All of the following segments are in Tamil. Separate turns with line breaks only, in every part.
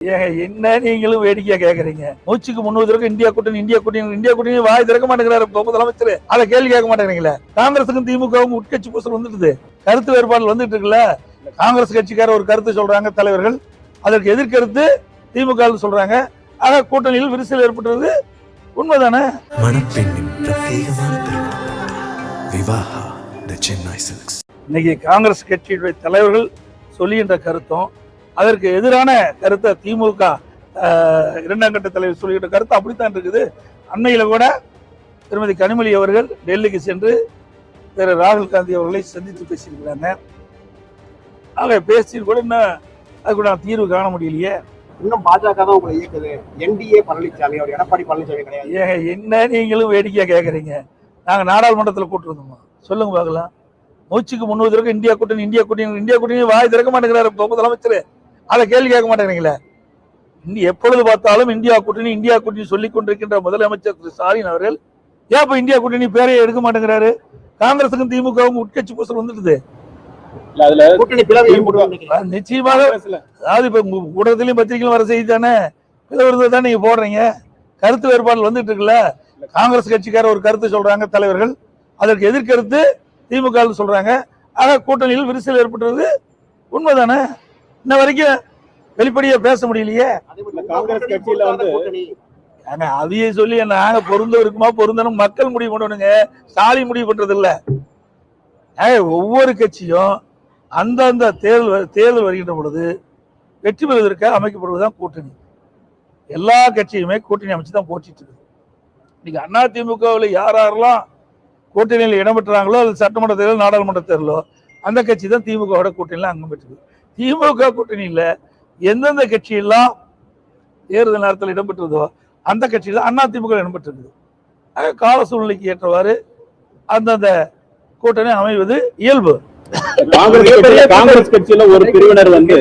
ஏங்க என்ன நீங்களும் வேடிக்கையா கேக்குறீங்க? மூச்சுக்கு முன்னூறு தடவை இந்தியா கூட்டணி இந்தியா கூட்டணி இந்தியா கூட்டணி வாய் திறக்க மாட்டேங்கிறாரு முதலமைச்சர் அதை கேள்வி கேட்க மாட்டேங்கிறீங்களே? காங்கிரசுக்கும் திமுகவும் உட்கட்சி பூசல் வந்துடுது. கருத்து வேறுபாடு வந்துட்டு இருக்குல்ல? காங்கிரஸ் கட்சிக்கார ஒரு கருத்து சொல்றாங்க தலைவர்கள். அதற்கு எதிர்கருத்து திமுக சொல்றாங்க. ஆக கூட்டணியில் விரிசல் ஏற்பட்டுறது உண்மைதானே? இன்னைக்கு காங்கிரஸ் கட்சியுடைய தலைவர்கள் சொல்லுகின்ற கருத்தும் அதற்கு எதிரான கருத்தை திமுக இரண்டாம் கட்ட தலைவர் சொல்லுகின்ற கருத்து அப்படித்தான் இருக்குது. அண்மையில கூட திருமதி கனிமொழி அவர்கள் டெல்லிக்கு சென்று திரு ராகுல் காந்தி அவர்களை சந்தித்து பேசியிருக்கிறாங்க. ஆக பேசி கூட இன்னும் அதுக்கு நான் தீர்வு காண முடியலையே.
இன்னும் பாஜக தான் உங்களை இயக்குது. என்டிஏ பழனிசாமி அவர் எடப்பாடி பழனிசாமி கிடையாது.
ஏங்க என்ன நீங்களும் வேடிக்கையா கேக்குறீங்க? நாங்க நாடாளுமன்றத்தில் கூட்டிருந்தோமா? சொல்லுங்க பார்க்கலாம். மூச்சுக்கு முன்னூறு இந்தியா கூட்டணி இந்தியா கூட்டணி இந்தியா கூட்டணி வாய் திறக்க மாட்டேங்கிறாரு முதலமைச்சர் அதை கேள்வி கேட்க மாட்டேங்கிறீங்களே? இன்னி எப்பொழுது பார்த்தாலும் இந்தியா கூட்டணி இந்தியா கூட்டணி சொல்லிக் கொண்டிருக்கின்ற முதலமைச்சர் திரு ஸ்டாலின் அவர்கள் ஏன் இப்ப இந்தியா கூட்டணி பேரையே எடுக்க மாட்டேங்கிறாரு? காங்கிரசுக்கும் திமுகவும் உட்கட்சி பூசல் வந்துடுது.
பிளவு.
நிச்சயமாக அதாவது இப்ப ஊடகத்திலயும் பத்திரிகையிலும் வர செய்தி தானே? பிளவுறது தான் நீங்க போடுறீங்க. கருத்து வேறுபாடு வந்துட்டு இருக்குல்ல? காங்கிரஸ் கட்சிக்கார ஒரு கருத்து சொல்றாங்க தலைவர்கள். அதற்கு எதிர்கருத்து திமுக சொல்றாங்க. ஆக கூட்டணியில் விரிசல் ஏற்பட்டுறது உண்மைதானே? இன்ன வரைக்கும் வெளிப்படையா பேச முடியலையே.
அதே மாதிரி
காங்கிரஸ் கட்சியில வந்து-
அதையே சொல்லி நாங்க பொருந்த இருக்குமா பொருந்தணும்? மக்கள் முடிவு பண்ணணுங்க. ஸ்டாலின் முடிவு பண்றது இல்ல ஒவ்வொரு கட்சியும் அந்தந்த தேர்தல் தேர்தல் வருகின்ற பொழுது வெற்றி பெறுவதற்காக அமைக்கப்படுவதுதான் கூட்டணி. எல்லா கட்சியுமே கூட்டணி அமைச்சு தான் போட்டிட்டு இருக்கு இன்னைக்கு அண்ணா திமுகவில் யார் யாரெல்லாம் கூட்டணியில் இடம்பெற்றாங்களோ அது சட்டமன்ற தேர்தல் நாடாளுமன்ற தேர்தலோ அந்த கட்சி தான் திமுகவோட கூட்டணியில் அங்கம் பெற்றது திமுக கூட்டணியில் எந்தெந்த கட்சியெல்லாம் தேர்தல் நேரத்தில் இடம்பெற்றதோ அந்த கட்சியில் அண்ணா திமுக இடம்பெற்றிருக்குது. ஆக கால சூழ்நிலைக்கு ஏற்றவாறு அந்தந்த கூட்டணி அமைவது இயல்பு.
காங்கிரஸ் கட்சியில ஒரு பிரிவினர் வந்து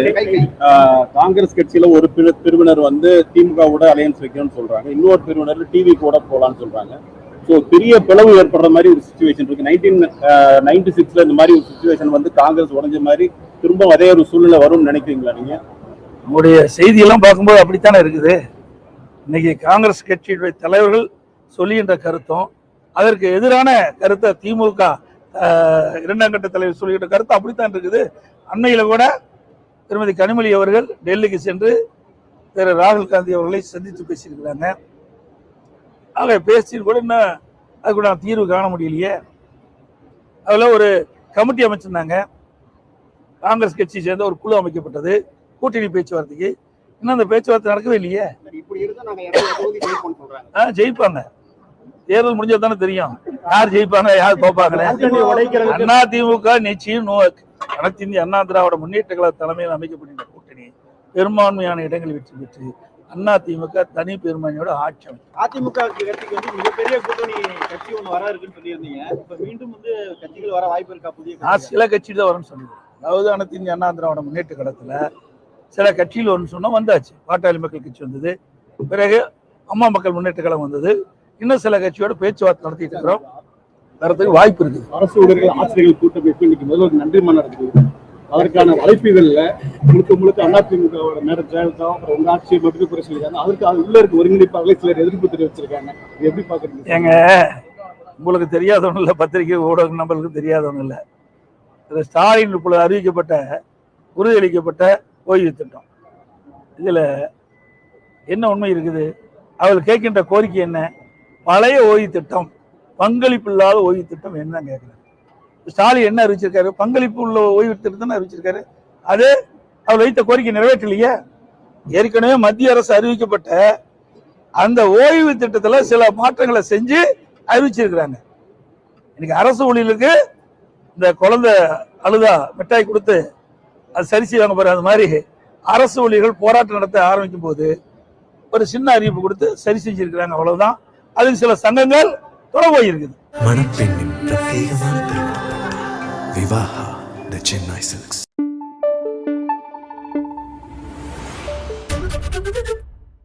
காங்கிரஸ் கட்சியில ஒரு பிரி- பிரிவினர் வந்து திமுகவோட அலையன்ஸ் வைக்கணும்னு சொல்றாங்க. இன்னொரு பிரிவினர் டிவி கூட போலாம்னு சொல்றாங்க. ஸோ பெரிய பிளவு ஏற்படுற மாதிரி ஒரு சுச்சுவேஷன் இருக்கு. நைன்டீன் நைன்டி சிக்ஸ்ல இந்த மாதிரி ஒரு சுச்சுவேஷன் வந்து காங்கிரஸ் உடைஞ்ச மாதிரி திரும்ப அதே ஒரு சூழ்நிலை வரும்னு நினைக்கிறீங்களா நீங்க?
நம்முடைய செய்தியெல்லாம் பார்க்கும்போது அப்படித்தானே இருக்குது. இன்னைக்கு காங்கிரஸ் கட்சியுடைய தலைவர்கள் சொல்லுகின்ற கருத்தும் அதற்கு எதிரான கருத்தை திமுக இரண்டாம் கட்ட தலைவர் சொல்லுகின்ற கருத்து அப்படித்தான் இருக்குது. அண்மையில் கூட திருமதி கனிமொழி அவர்கள் டெல்லிக்கு சென்று திரு. ராகுல் காந்தி அவர்களை சந்தித்து பேசியிருக்கிறாங்க. ஆக பேசிட்டு கூட இன்னும் அதுக்கு நான் தீர்வு காண முடியலையே. அதில் ஒரு கமிட்டி அமைச்சிருந்தாங்க. காங்கிரஸ் கட்சியை சேர்ந்த ஒரு குழு அமைக்கப்பட்டது. கூட்டணி பேச்சுவார்த்தைக்கு. இன்னும் அந்த பேச்சுவார்த்தை நடக்கவே இல்லையே. ஆ, ஜெயிப்பாங்க. தேர்தல் முடிஞ்சது தானே தெரியும். யார் ஜெயிப்பாங்க யார் தோப்பாங்க?
கூட்டணி உடைக்கிறதுக்கு
அண்ணா திமுக நிச்சயம் நோ அனைத்து இந்திய அண்ணா திராவிட முன்னேற்ற கழக தலைமையில் அமைக்கப்படுகின்ற கூட்டணி பெரும்பான்மையான இடங்களில் வெற்றி பெற்று அண்ணா திமுக தனி பெரும்பான்மையோட ஆட்சி.
அதிமுக கட்சிக்கு வந்து மிகப்பெரிய கூட்டணி கட்சி ஒண்ணு வர இருக்குன்னு சொல்லியிருந்தீங்க. இப்ப மீண்டும் வந்து கட்சிகள் வர வாய்ப்பு இருக்கா புதிய
நான்
கட்சிகள்?
சில கட்சி தான் வரும்னு சொன்னேன். அதாவது அனைத்து அண்ணா திராவிட முன்னேற்ற கழகத்துல சில கட்சியில் வரும்னு சொன்னா வந்தாச்சு. பாட்டாளி மக்கள் கட்சி வந்தது. பிறகு அம்மா மக்கள் முன்னேற்ற கழகம் வந்தது. இன்னும் சில கட்சியோட பேச்சுவார்த்தை நடத்திட்டு இருக்கிறோம். வரதுக்கு வாய்ப்பு இருக்குது.
அரசு ஊழியர்கள் ஆசிரியர்கள் கூட்டமைப்பு இன்னைக்கு முதல்வர் நன்றி மன்றம் நடக்குது அதற்கான அழைப்புகள்ல முழுக்க முழுக்க அதிமுகவோட மேடம் ஜெயலலிதா அப்புறம் உங்க ஆட்சியை மட்டும் குறை சொல்லியிருக்காங்க. அதற்கு அது உள்ள இருக்க ஒருங்கிணைப்பாளர்களை சிலர் எதிர்ப்பு தெரிவிச்சிருக்காங்க. எப்படி பாக்குறீங்க
ஏங்க உங்களுக்கு தெரியாதவங்க இல்லை பத்திரிகை ஊடக நம்பர்களுக்கு தெரியாதவங்க இல்லை. திரு ஸ்டாலின் இப்பொழுது அறிவிக்கப்பட்ட உறுதியளிக்கப்பட்ட ஓய்வு திட்டம். இதில் என்ன உண்மை இருக்குது? அவர்கள் கேட்கின்ற கோரிக்கை என்ன? பழைய ஓய்வு திட்டம் பங்களிப்பு இல்லாத ஓய்வு திட்டம் என்ன கேட்குறாரு. ஸ்டாலின் என்ன அறிவிச்சிருக்காரு? பங்களிப்பு உள்ள ஓய்வு திட்டம் அறிவிச்சிருக்காரு? அது அவர் வைத்த கோரிக்கை நிறைவேற்றலையே? ஏற்கனவே மத்திய அரசு அறிவிக்கப்பட்ட அந்த ஓய்வு திட்டத்தில் சில மாற்றங்களை செஞ்சு அறிவிச்சிருக்கிறாங்க. இன்னைக்கு அரசு ஊழியர்களுக்கு இந்த குழந்தை அழுதா மிட்டாய் கொடுத்து அது சரி செய்வாங்க பாரு அது மாதிரி அரசு ஊழியர்கள் போராட்டம் நடத்த ஆரம்பிக்கும் போது ஒரு சின்ன அறிவிப்பு கொடுத்து சரி செஞ்சிருக்கிறாங்க அவ்வளவுதான். அதுக்கு சில சங்கங்கள் தொடர்பு போயிருக்குது.
மணப்பெண்ணின் பிரத்யேகமான திருமணம் விவாஹா சென்னை சில்க்ஸ்